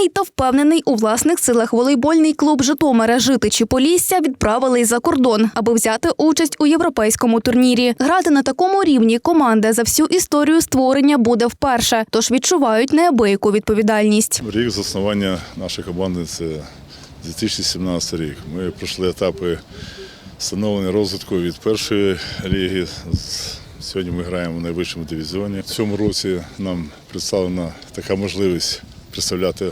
Натхненний та впевнений у власних силах волейбольний клуб Житомира Житичі Полісся відправили за кордон, аби взяти участь у європейському турнірі. Грати на такому рівні команда за всю історію створення буде вперше, тож відчувають неабияку відповідальність. Рік заснування нашої команди це 2017 рік. Ми пройшли етапи становлення розвитку від першої ліги. Сьогодні ми граємо в найвищому дивізіоні. В цьому році нам представлена така можливість представляти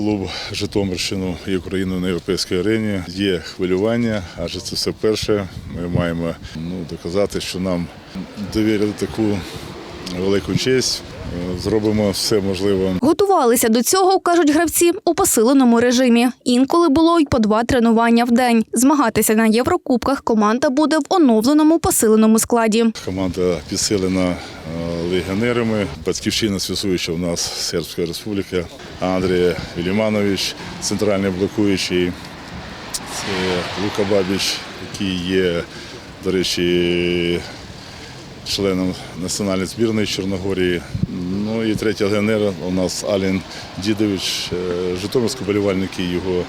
клуб Житомирщину і Україну на європейській арені. Є хвилювання, адже це все перше. Ми маємо ну, доказати, що нам довірили таку велику честь. Зробимо все можливе Готувалися до цього, кажуть гравці, у посиленому режимі. Інколи було й по два тренування в день. Змагатися на Єврокубках команда буде в оновленому посиленому складі. Команда підсилена е, легіонерами. Батьківщина свясуюча у нас Сербська Республіка. Андрій Віліманович, центральний блокуючий. Це Лука Бабіч, який є, до речі, членом національної збірної Чорногорії. Ну і третій легіонер у нас Алін Дідович. Е, Житомирські болівальники його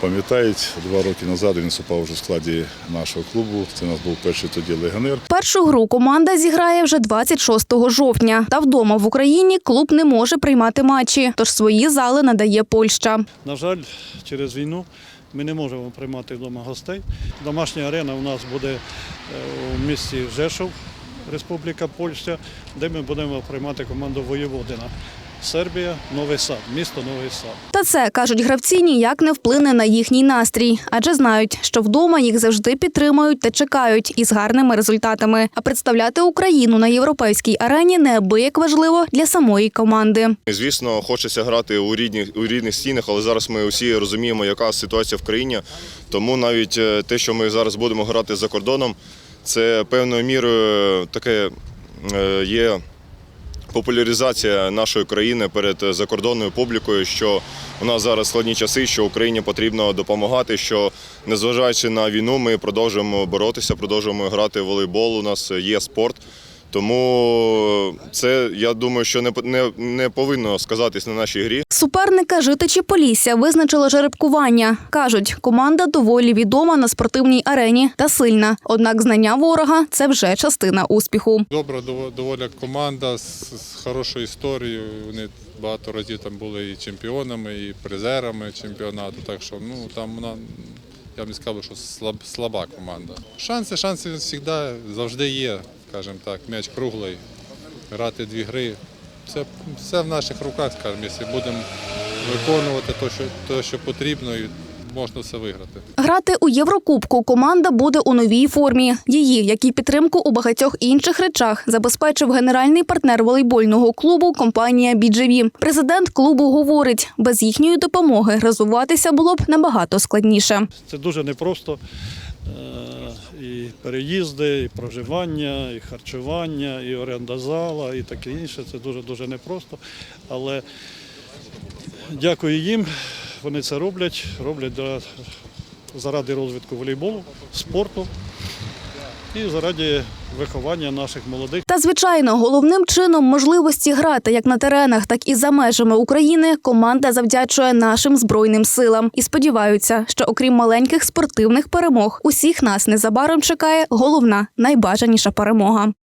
пам'ятають. Два роки назад він виступав вже в складі нашого клубу. Це у нас був перший тоді легіонер. Першу гру команда зіграє вже 26 жовтня. Та вдома в Україні клуб не може приймати матчі, тож свої зали надає Польща. На жаль, через війну ми не можемо приймати вдома гостей. Домашня арена у нас буде е, у місті Жешов, Республіка Польща, де ми будемо приймати команду Воєводина. Сербія, Новий Сад, місто Новий Сад. Та це кажуть гравці ніяк не вплине на їхній настрій, адже знають, що вдома їх завжди підтримують та чекають із гарними результатами. А представляти Україну на європейській арені неабияк важливо для самої команди. Звісно, хочеться грати у рідних, у рідних стінах, але зараз ми усі розуміємо, яка ситуація в країні. Тому навіть е, те, що ми зараз будемо грати за кордоном, це певною мірою таке е, є популяризація нашої країни перед закордонною публікою, що у нас зараз складні часи, що Україні потрібно допомагати. Що незважаючи на війну, ми продовжуємо боротися, продовжуємо грати в волейбол. У нас є спорт. Тому це я думаю, що не, не, не повинно сказатись на нашій грі. Суперника житичі Полісся визначило жеребкування. Кажуть, команда доволі відома на спортивній арені та сильна. Однак знання ворога це вже частина успіху. Добра дово- доволі команда з, з хорошою історією. Вони багато разів там були і чемпіонами, і призерами чемпіонату. Так що ну там вона я б не сказав, що слаб, слаба команда. Шанси, шанси завжди завжди є, скажімо так, м'яч круглий, грати дві гри. Це все в наших руках, скажімо, якщо будемо виконувати те, що, те, що потрібно, і можна все виграти. Грати у Єврокубку команда буде у новій формі. Її, як і підтримку у багатьох інших речах, забезпечив генеральний партнер волейбольного клубу компанія «Біджеві». Президент клубу говорить, без їхньої допомоги розвиватися було б набагато складніше. Це дуже непросто. І переїзди, і проживання, і харчування, і оренда зала, і таке інше. Це дуже-дуже непросто. Але дякую їм. Вони це роблять, роблять заради розвитку волейболу, спорту і заради виховання наших молодих. Та звичайно, головним чином можливості грати як на теренах, так і за межами України команда завдячує нашим збройним силам і сподіваються, що окрім маленьких спортивних перемог, усіх нас незабаром чекає головна найбажаніша перемога.